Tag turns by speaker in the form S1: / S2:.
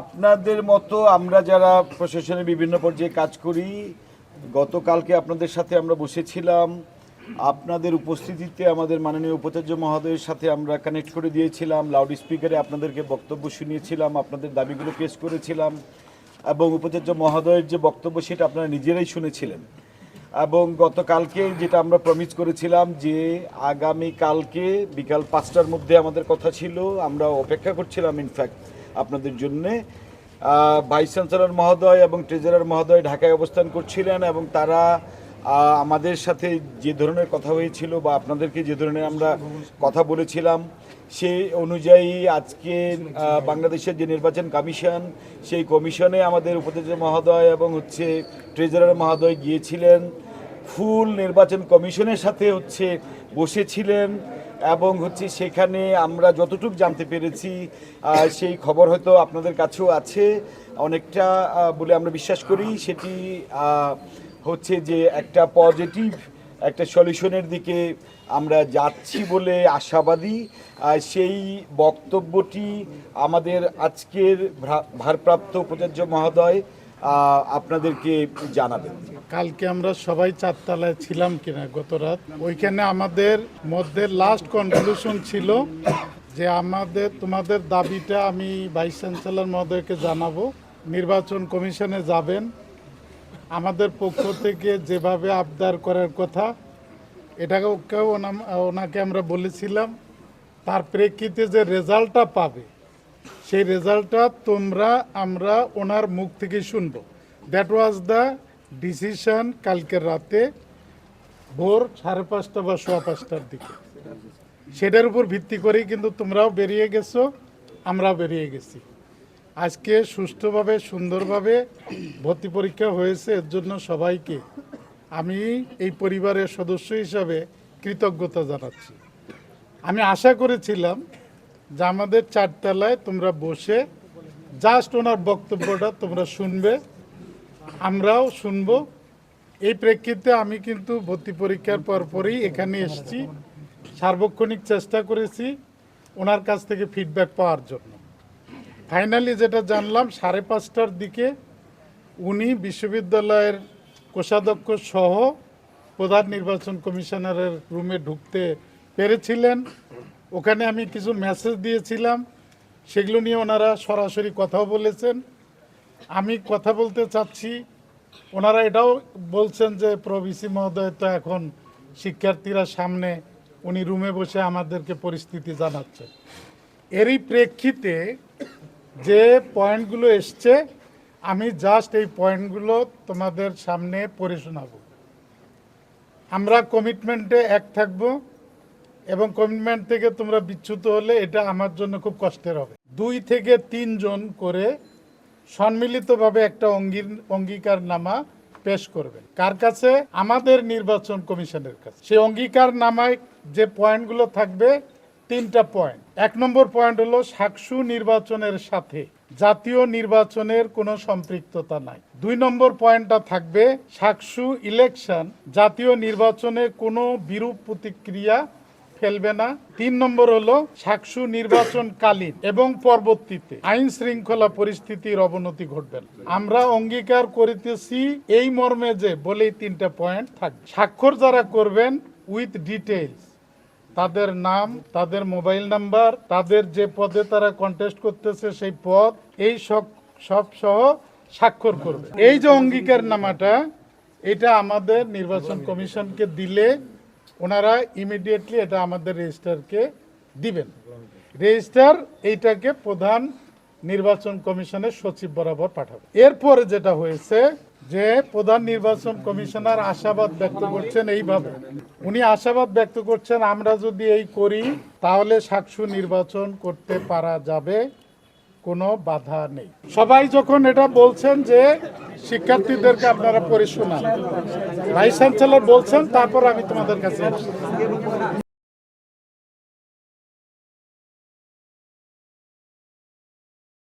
S1: আপনাদের মতো আমরা যারা প্রশাসনের বিভিন্ন পর্যায়ে কাজ করি, গতকালকে আপনাদের সাথে আমরা বসেছিলাম। আপনাদের উপস্থিতিতে আমাদের মাননীয় উপাচার্য মহোদয়ের সাথে আমরা কানেক্ট করে দিয়েছিলাম। লাউড স্পিকারে আপনাদেরকে বক্তব্য শুনিয়েছিলাম, আপনাদের দাবিগুলো পেশ করেছিলাম এবং উপাচার্য মহোদয়ের যে বক্তব্য সেটা আপনারা নিজেরাই শুনেছিলেন। এবং গতকালকে যেটা আমরা প্রমিস করেছিলাম যে আগামী কালকে বিকাল পাঁচটার মধ্যে আমাদের কথা ছিল, আমরা অপেক্ষা করছিলাম ইনফ্যাক্ট আপনাদের জন্যে ভাইস চ্যান্সেলর মহোদয় এবং ট্রেজারার মহোদয় ঢাকায় অবস্থান করছিলেন এবং তারা আমাদের সাথে যে ধরনের কথা হয়েছিল বা আপনাদেরকে যে ধরনের আমরা কথা বলেছিলাম, সে অনুযায়ী আজকে বাংলাদেশের যে নির্বাচন কমিশন, সেই কমিশনে আমাদের উপদেষ্টা মহোদয় এবং হচ্ছে ট্রেজারার মহোদয় গিয়েছিলেন। ফুল নির্বাচন কমিশনের সাথে হচ্ছে বসেছিলেন। এবং হচ্ছে সেখানে আমরা যতটুকু জানতে পেরেছি সেই খবর হয়তো আপনাদের কাছেও আছে। অনেকটা বলে আমরা বিশ্বাস করি সেটি হচ্ছে যে একটা পজিটিভ একটা সলিউশনের দিকে আমরা যাচ্ছি বলে আশাবাদী। সেই বক্তব্যটি আমাদের আজকের ভারপ্রাপ্ত উপাচার্য মহোদয় আপনাদেরকে জানাবেন।
S2: কালকে আমরা সবাই চারতলায় ছিলাম কিনা গত রাত ওইখানে আমাদের মধ্যে লাস্ট কনক্লুশন ছিল যে আমাদের, তোমাদের দাবিটা আমি ভাইস চ্যান্সেলর মহোদয়কে জানাব। নির্বাচন কমিশনে যাবেন। আমাদের পক্ষ থেকে যেভাবে আবদার করার কথা এটাকেও ওনা- ওনাকে আমরা বলেছিলাম। তার প্রেক্ষিতে যে রেজাল্টটা পাবে সেই রেজাল্টটা তোমরা, আমরা ওনার মুখ থেকে শুনব। দ্যাট ওয়াজ দ্য ডিসিশন কালকের রাতে ভোর সাড়ে পাঁচটা বা সোয়া পাঁচটার দিকে। সেটার উপর ভিত্তি করেই কিন্তু তোমরাও বেরিয়ে গেছো, আমরাও বেরিয়ে গেছি। আজকে সুষ্ঠুভাবে, সুন্দরভাবে ভর্তি পরীক্ষা হয়েছে, এর জন্য সবাইকে আমি এই পরিবারের সদস্য হিসাবে কৃতজ্ঞতা জানাচ্ছি। আমি আশা করেছিলাম যে আমাদের চারতলায় তোমরা বসে জাস্ট ওনার বক্তব্যটা তোমরা শুনবে, আমরাও শুনব। এই প্রেক্ষিতে আমি কিন্তু ভর্তি পরীক্ষার পরপরই এখানে এসেছি, সার্বক্ষণিক চেষ্টা করেছি ওনার কাছ থেকে ফিডব্যাক পাওয়ার জন্য। ফাইনালি যেটা জানলাম, সাড়ে পাঁচটার দিকে উনি বিশ্ববিদ্যালয়ের কোষাধ্যক্ষ সহ প্রধান নির্বাচন কমিশনারের রুমে ঢুকতে পেরেছিলেন। ওখানে আমি কিছু মেসেজ দিয়েছিলাম, সেগুলো নিয়ে ওনারা সরাসরি কথাও বলেছেন। আমি কথা বলতে চাচ্ছি, ওনারা এটাও বলছেন যে প্রবিসি মহোদয় তো এখন শিক্ষার্থীরা সামনে উনি রুমে বসে আমাদেরকে পরিস্থিতি জানাচ্ছে। এরই প্রেক্ষিতে যে পয়েন্টগুলো এসছে, আমি জাস্ট এই পয়েন্টগুলো তোমাদের সামনে পড়ে শোনাবো। আমরা কমিটমেন্টে এক থাকব। এবং কমিটমেন্ট থেকে তোমরা বিচ্যুত হলে এটা আমার জন্য খুব কষ্টের হবে। দুই থেকে তিনজন করে সম্মিলিতভাবে একটা অঙ্গীর অঙ্গীকার নামা পেশ করবেন কার কাছে? আমাদের নির্বাচন কমিশনের কাছে। সেই অঙ্গীকার নামায় যে পয়েন্টগুলো থাকবে, তিনটা পয়েন্ট। এক নম্বর পয়েন্ট হলো সাকসু নির্বাচনের সাথে জাতীয় নির্বাচনের কোনো সম্পৃক্ততা নাই। দুই নম্বর পয়েন্টটা থাকবে সাকসু ইলেকশন, জাতীয় নির্বাচনে কোনো বিরূপ প্রতিক্রিয়া ফেলবে না। তিন নম্বর হলো সাকসু নির্বাচনকালীন এবং পরবর্তীতে আইন শৃঙ্খলা পরিস্থিতির অবনতি ঘটবে। আমরা অঙ্গীকার করিতেছি এই মর্মে যে বলে এই তিনটা পয়েন্ট থাকবে। স্বাক্ষর যারা করবেন উইথ ডিটেলস তাদের নাম, তাদের মোবাইল নাম্বার, তাদের যে পদে তারা কন্টেস্ট করতেছে সেই পদ, এই সব সহ স্বাক্ষর করবে। এই যে অঙ্গীকার নামাটা, এটা আমাদের নির্বাচন কমিশনকে দিলে ওনারা ইমিডিয়েটলি এটা আমাদের রেজিস্টারকে দিবেন। রেজিস্টার এইটাকে প্রধান নির্বাচন কমিশনের সচিব বরাবর পাঠাবে। এরপরে যেটা হয়েছে যে প্রধান নির্বাচন কমিশনার আশাবাদ ব্যক্ত করছেন এইভাবে। উনি আশাবাদ ব্যক্ত করছেন, আমরা যদি এই করি তাহলে সাকসু নির্বাচন করতে পারা যাবে। কোনো বাধা নেই সবাই যখন এটা বলছেন যে শিক্ষার্থীদেরকে আপনারা পড়ে শোনান ভাইস চ্যান্সেলর বলছেন, তারপর আমি তোমাদের কাছে।